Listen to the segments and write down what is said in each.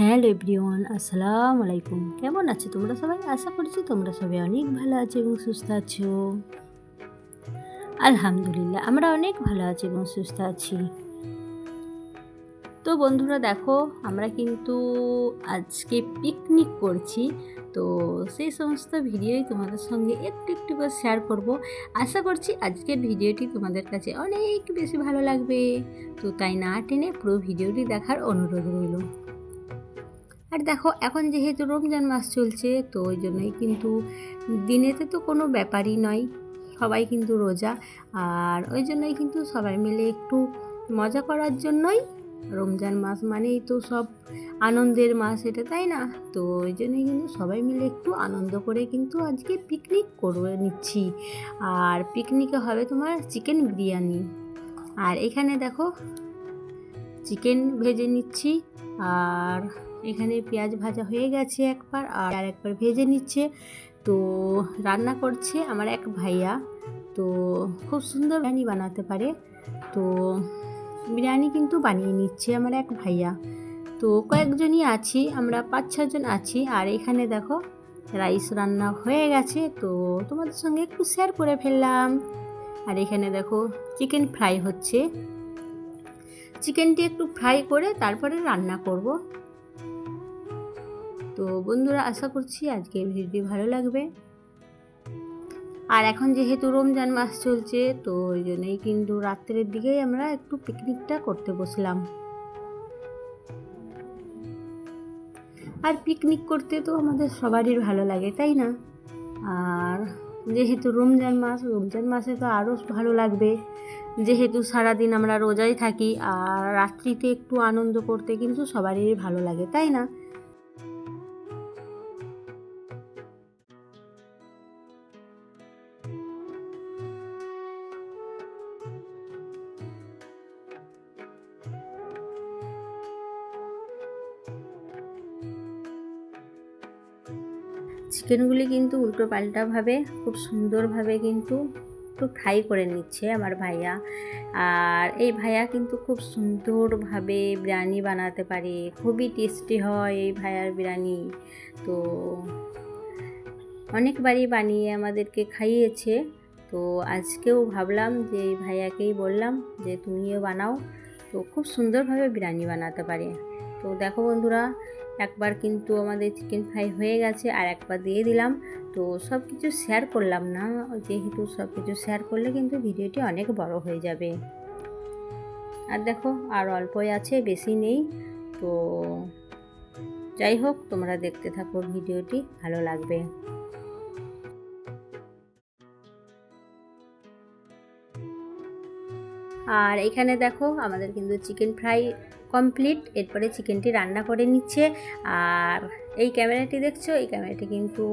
Hello everyone, আসসালামু আলাইকুম। কেমন আছো তোমরা সবাই? আশা করছি তোমরা সবাই অনেক ভালো আছো এবং সুস্থ আছো। আলহামদুলিল্লাহ, আমরা অনেক ভালো আছি এবং সুস্থ আছি। তো বন্ধুরা দেখো, আমরা কিন্তু আজকে পিকনিক করছি। তো সেই সমস্ত ভিডিওই তোমাদের সঙ্গে একটু একটু করে শেয়ার করব। আশা করছি আজকের ভিডিওটি তোমাদের কাছে অনেক বেশি ভালো লাগবে। তো তাই না টেনে পুরো ভিডিওটি দেখার অনুরোধ রইল। আর দেখো, এখন যেহেতু রমজান মাস চলছে, তো ওই জন্যই কিন্তু দিনেতে তো কোনো ব্যাপারই নয়, সবাই কিন্তু রোজা। আর ওই জন্যই কিন্তু সবাই মিলে একটু মজা করার জন্যই রমজান মাস মানেই তো সব আনন্দের মাস, এটা তাই না? তো ওই জন্যই কিন্তু সবাই মিলে একটু আনন্দ করে কিন্তু আজকে পিকনিক করে নিচ্ছি। আর পিকনিকে হবে তোমার চিকেন বিরিয়ানি। আর এখানে দেখো চিকেন ভেজে নিচ্ছি। আর এখানে পেঁয়াজ ভাজা হয়ে গেছে একবার আর আর একবার ভেজে নিচ্ছে। তো রান্না করছে আমার এক ভাইয়া। তো খুব সুন্দর বিরিয়ানি বানাতে পারে। তো বিরিয়ানি কিন্তু বানিয়ে নিচ্ছে আমার এক ভাইয়া। তো কয়েকজনই আছি, আমরা পাঁচ ছজন আছি। আর এখানে দেখো রাইস রান্না হয়ে গেছে। তো তোমাদের সঙ্গে একটু শেয়ার করে ফেললাম। আর এখানে দেখো চিকেন ফ্রাই হচ্ছে। চিকেনটি একটু ফ্রাই করে তারপরে রান্না করব। তো বন্ধুরা, আশা করছি আজকে ভিডিওটি ভালো লাগবে। আর এখন যেহেতু রমজান মাস চলছে, তো ওই জন্যই কিন্তু রাত্রের দিকেই আমরা একটু পিকনিকটা করতে বসলাম। আর পিকনিক করতে তো আমাদের সবারই ভালো লাগে, তাই না? আর যেহেতু রমজান মাস, রমজান মাসে তো আরও ভালো লাগবে। যেহেতু সারাদিন আমরা রোজাই থাকি, আর রাত্রিতে একটু আনন্দ করতে কিন্তু সবারই ভালো লাগে, তাই না? চিকেনগুলি কিন্তু উল্টো পাল্টাভাবে, খুব সুন্দরভাবে কিন্তু একটু ফ্রাই করে নিচ্ছে আমার ভাইয়া। আর এই ভাইয়া কিন্তু খুব সুন্দরভাবে বিরিয়ানি বানাতে পারে, খুবই টেস্টি হয় এই ভাইয়ার বিরিয়ানি। তো অনেকবারই বানিয়ে আমাদেরকে খাইয়েছে। তো আজকেও ভাবলাম যে এই ভাইয়াকেই বললাম যে তুমিও বানাও। তো খুব সুন্দরভাবে বিরিয়ানি বানাতে পারে। তো দেখো বন্ধুরা একবার কিন্তু আমাদের চিকেন ফ্রাই হয়ে গেছে আর একবার দিয়ে দিলাম। তো সব কিছু শেয়ার করলাম না, যেহেতু সব কিছু শেয়ার করলে কিন্তু ভিডিওটি অনেক বড় হয়ে যাবে। আর দেখো, আর অল্পই আছে, বেশি নেই। তো যাই হোক, তোমরা দেখতে থাকো ভিডিওটি, ভালো লাগবে। আর এখানে দেখো, আমাদের কিন্তু চিকেন ফ্রাই কমপ্লিট এরপরে চিকেনটি রান্না করে নিচ্ছে। আর এই ক্যামেরাটি দেখছ? এই ক্যামেরাটি কিন্তু,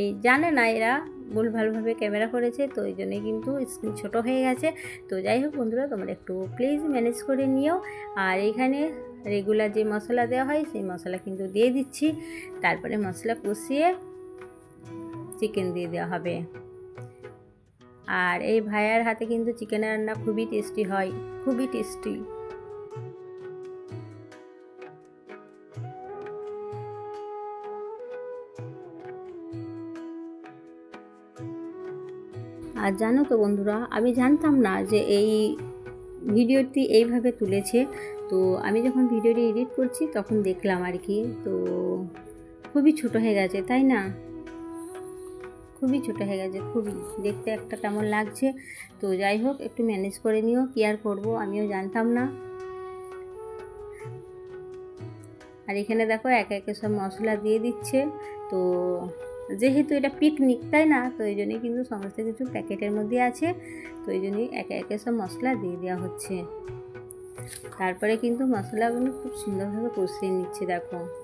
এই জানে না এরা, ভুলভালভাবে ক্যামেরা করেছে, তো ওই জন্যই কিন্তু স্ক্রিন ছোটো হয়ে গেছে। তো যাই হোক বন্ধুরা, তোমরা একটু প্লিজ ম্যানেজ করে নিও। আর এখানে রেগুলার যে মশলা দেওয়া হয়, সেই মশলা কিন্তু দিয়ে দিচ্ছি। তারপরে মশলা কষিয়ে চিকেন দিয়ে দেওয়া হবে। আর এই ভাইয়ার হাতে কিন্তু চিকেনের রান্না খুবই টেস্টি হয়, খুবই টেস্টি আর জানো তো বন্ধুরা, আমি জানতাম না যে এই ভিডিওটি এইভাবে তুলেছে। তো আমি যখন ভিডিওটি এডিট করছি তখন দেখলাম আর কি। তো খুবই ছোট হয়ে গেছে, তাই না? খুবই ছোট হয়ে গেছে, খুবই। দেখতে একটা কেমন লাগছে। তো যাই হোক, একটু ম্যানেজ করে নিও, কি আর করব, আমিও জানতাম না। আর এখানে দেখো, একে একে সব মশলা দিয়ে দিচ্ছে। তো যেহেতু এটা পিকনিক তাই না? তো এই জন্যই কিন্তু সমস্ত কিছু প্যাকেটের মধ্যে আছে। তো এই জন্যই একে একে সব মশলা দিয়ে দেওয়া হচ্ছে। তারপরে কিন্তু মশলাগুলো খুব সুন্দরভাবে কষিয়ে নিচ্ছে, দেখো।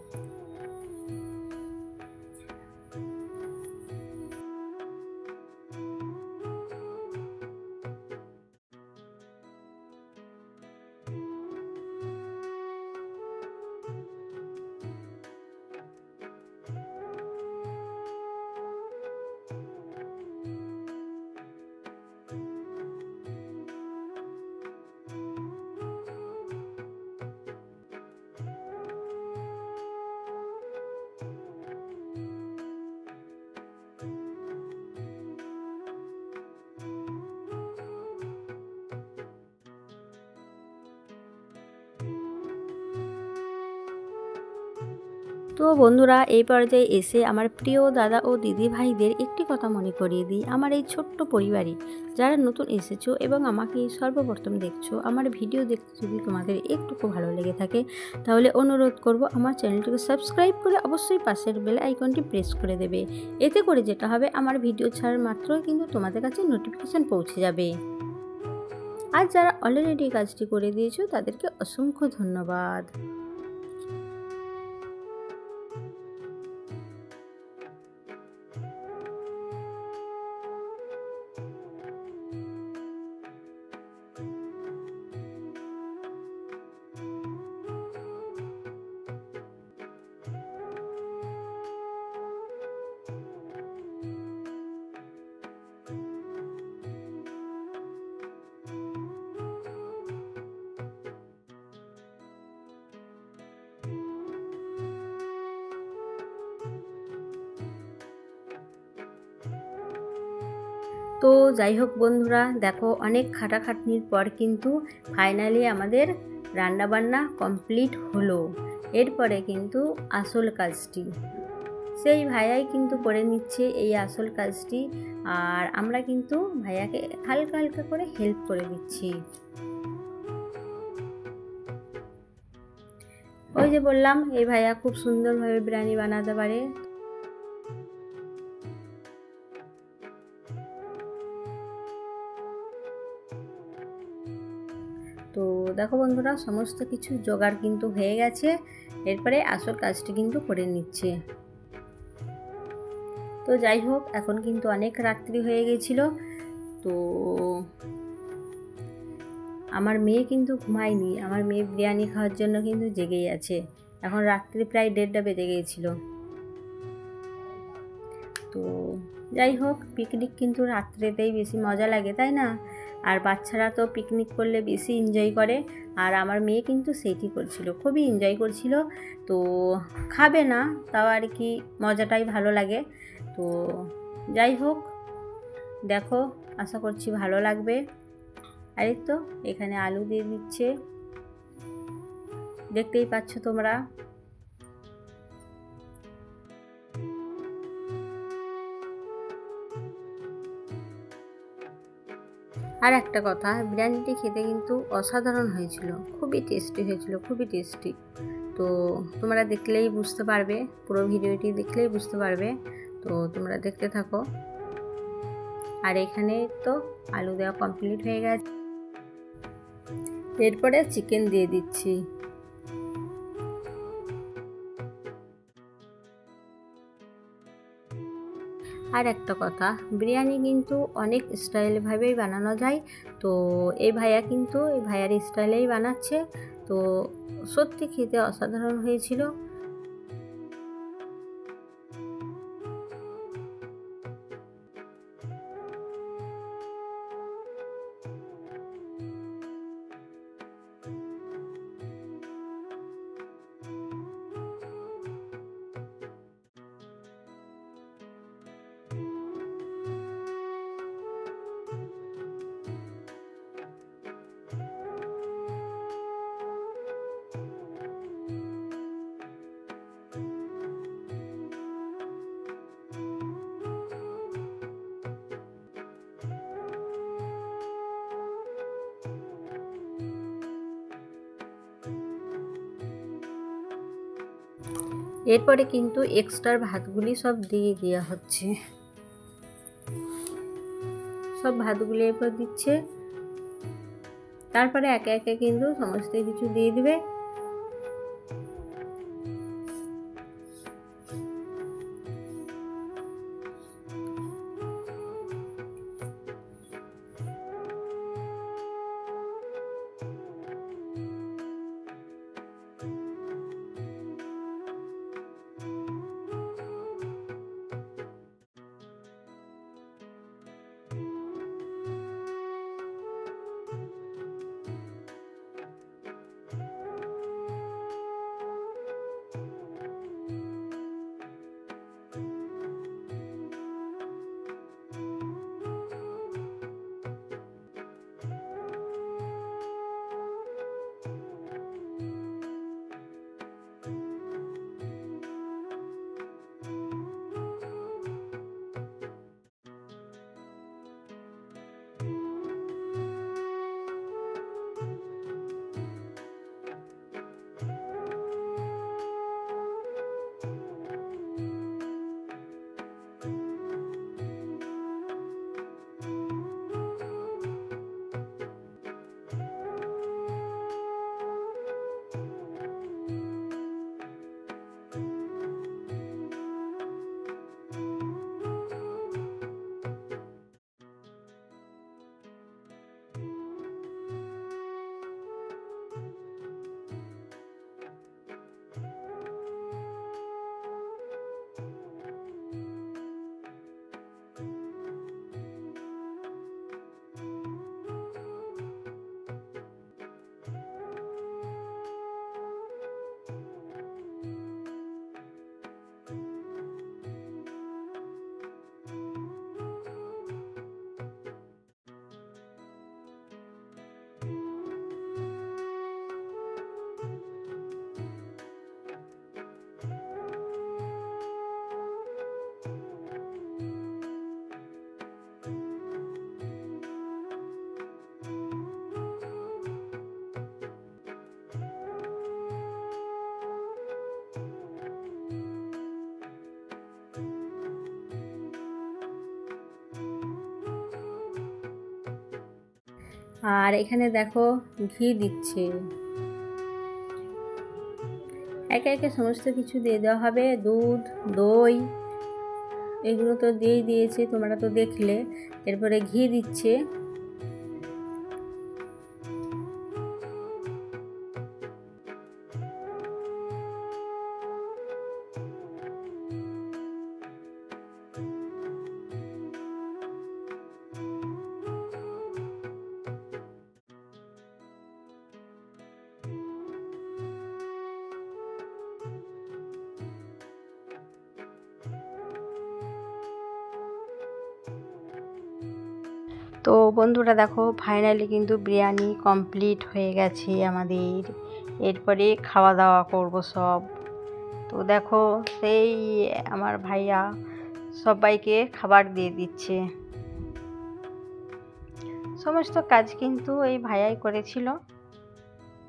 তো বন্ধুরা, এই পর্যায়ে এসে আমার প্রিয় দাদা ও দিদি ভাইদের একটি কথা মনে করিয়ে দিই। আমার এই ছোট্ট পরিবারে যারা নতুন এসেছ এবং আমাকে সর্বপ্রথম দেখছ, আমার ভিডিও দেখতে যদি তোমাদের একটুকু ভালো লেগে থাকে, তাহলে অনুরোধ করব আমার চ্যানেলটিকে সাবস্ক্রাইব করে অবশ্যই পাশের বেল আইকনটি প্রেস করে দেবে। এতে করে যেটা হবে, আমার ভিডিও ছাড়ার মাত্রই কিন্তু তোমাদের কাছে নোটিফিকেশান পৌঁছে যাবে। আর যারা অলরেডি কাজটি করে দিয়েছ, তাদেরকে অসংখ্য ধন্যবাদ। তো যাই হোক বন্ধুরা, দেখো অনেক খাটাখাটনির পর কিন্তু ফাইনালি আমাদের রান্নাবান্না কমপ্লিট হলো। এরপরে কিন্তু আসল কাজটি। সেই ভাইয়াই কিন্তু করে নিচ্ছে এই আসল কাজটি আর আমরা কিন্তু ভাইয়াকে হালকা হালকা করে হেল্প করে দিচ্ছি। ওই যে বললাম, এই ভাইয়া খুব সুন্দরভাবে বিরিয়ানি বানাতে পারে। দেখো বন্ধুরা, সমস্ত কিছু জোগাড় কিন্তু হয়ে গেছে। এরপরে আসল কাজটি কিন্তু করে নিচ্ছে। তো যাই হোক, এখন কিন্তু অনেক রাত্রি হয়ে গেছিল। তো আমার মেয়ে কিন্তু ঘুমায়নি। আমার মেয়ে বিরিয়ানি খাওয়ার জন্য কিন্তু জেগেই আছে। এখন রাত্রি প্রায় দেড়টা বেজে গিয়েছিল তো যাই হোক, পিকনিক কিন্তু রাত্রেতেই বেশি মজা লাগে, তাই না? আর বাচ্চারা তো পিকনিক করলে বেশি এনজয় করে। আর আমার মেয়ে কিন্তু সেইটি করছিল, খুবই এনজয় করছিল। তো খাবে না, তাও আর কি মজাটাই ভালো লাগে। তো যাই হোক, দেখো, আশা করছি ভালো লাগবে। আর তো, এখানে আলু দিয়ে দিচ্ছে। দেখতেই পাচ্ছ তোমরা। আর একটা কথা, বিরিয়ানিটি খেতে কিন্তু অসাধারণ হয়েছিল। খুবই টেস্টি হয়েছিল, খুবই টেস্টি তো তোমরা দেখলেই বুঝতে পারবে, পুরো ভিডিওটি দেখলেই বুঝতে পারবে। তো তোমরা দেখতে থাকো। আর এখানে তো আলু দেওয়া কমপ্লিট হয়ে গেছে। এরপরে চিকেন দিয়ে দিচ্ছি। আর একটা কথা, বিরিয়ানি কিন্তু অনেক স্টাইলভাবেই বানানো যায়। তো এই ভাইয়া কিন্তু এই ভাইয়ার স্টাইলেই বানাচ্ছে। তো সত্যি খেতে অসাধারণ হয়েছিল। এরপরে কিন্তু এক্সট্রার ভাতগুলি সব দিয়ে দেওয়া হচ্ছে। সব ভাতগুলি এরপর দিচ্ছে। তারপরে একে একে কিন্তু সমস্ত কিছু দিয়ে দিবে। আর এখানে দেখো ঘি দিচ্ছে। একে একে সমস্ত কিছু দিয়ে দেওয়া হবে, দুধ, দই, এগুলো তো দিয়েই দিয়েছে, তোমরা তো দেখলে। এরপরে ঘি দিচ্ছে। তো বন্ধুরা দেখো ফাইনালি কিন্তু বিরিয়ানি কমপ্লিট হয়ে গেছে আমাদের। এরপরে খাওয়া দাওয়া করব সব। তো দেখো, সেই আমার ভাইয়া সবাইকে খাবার দিয়ে দিচ্ছে। সমস্ত কাজ কিন্তু এই ভাইয়াই করেছিল।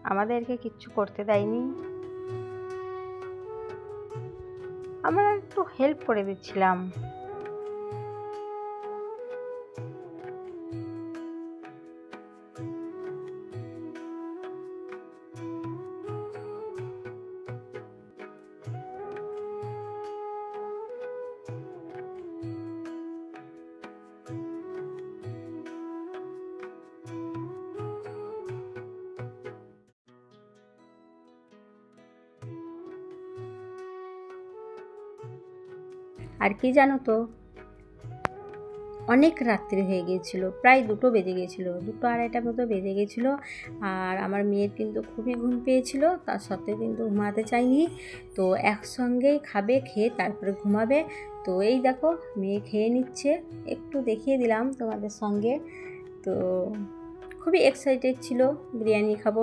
আমাদেরকে কিচ্ছু করতে দেয়নি। আমরা একটু হেল্প করে দিচ্ছিলাম। আর কি জানো তো? অনেক রাত্রি হয়ে গিয়েছিল, প্রায় দুটো বেজে গিয়েছিল, দুটো আড়াইটার মতো বেজে গিয়েছিল। আর আমার মেয়ের কিন্তু খুবই ঘুম পেয়েছিল, তার সত্ত্বেও কিন্তু ঘুমাতে চাইনি। তো একসঙ্গেই খাবে, খেয়ে তারপরে ঘুমাবে। তো এই দেখো, মেয়ে খেয়ে নিচ্ছে। একটু দেখিয়ে দিলাম তোমাদের সঙ্গে। তো খুবই এক্সাইটেড ছিল, বিরিয়ানি খাব।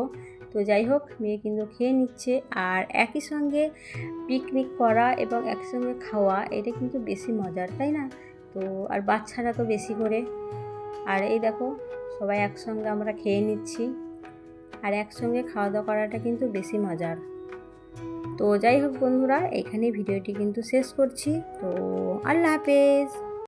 তো যাই হোক, মেয়ে কিন্তু খেয়ে নিচ্ছে। আর একই সঙ্গে পিকনিক করা এবং একসঙ্গে খাওয়া, এটা কিন্তু বেশি মজার, তাই না? তো আর বাচ্চারা তো বেশি করে। আর এই দেখো, সবাই একসঙ্গে আমরা খেয়ে নিচ্ছি। আর একসঙ্গে খাওয়া দাওয়া করাটা কিন্তু বেশি মজার। তো যাই হোক বন্ধুরা এখানে ভিডিওটি কিন্তু শেষ করছি। তো আল্লাহ হাফেজ!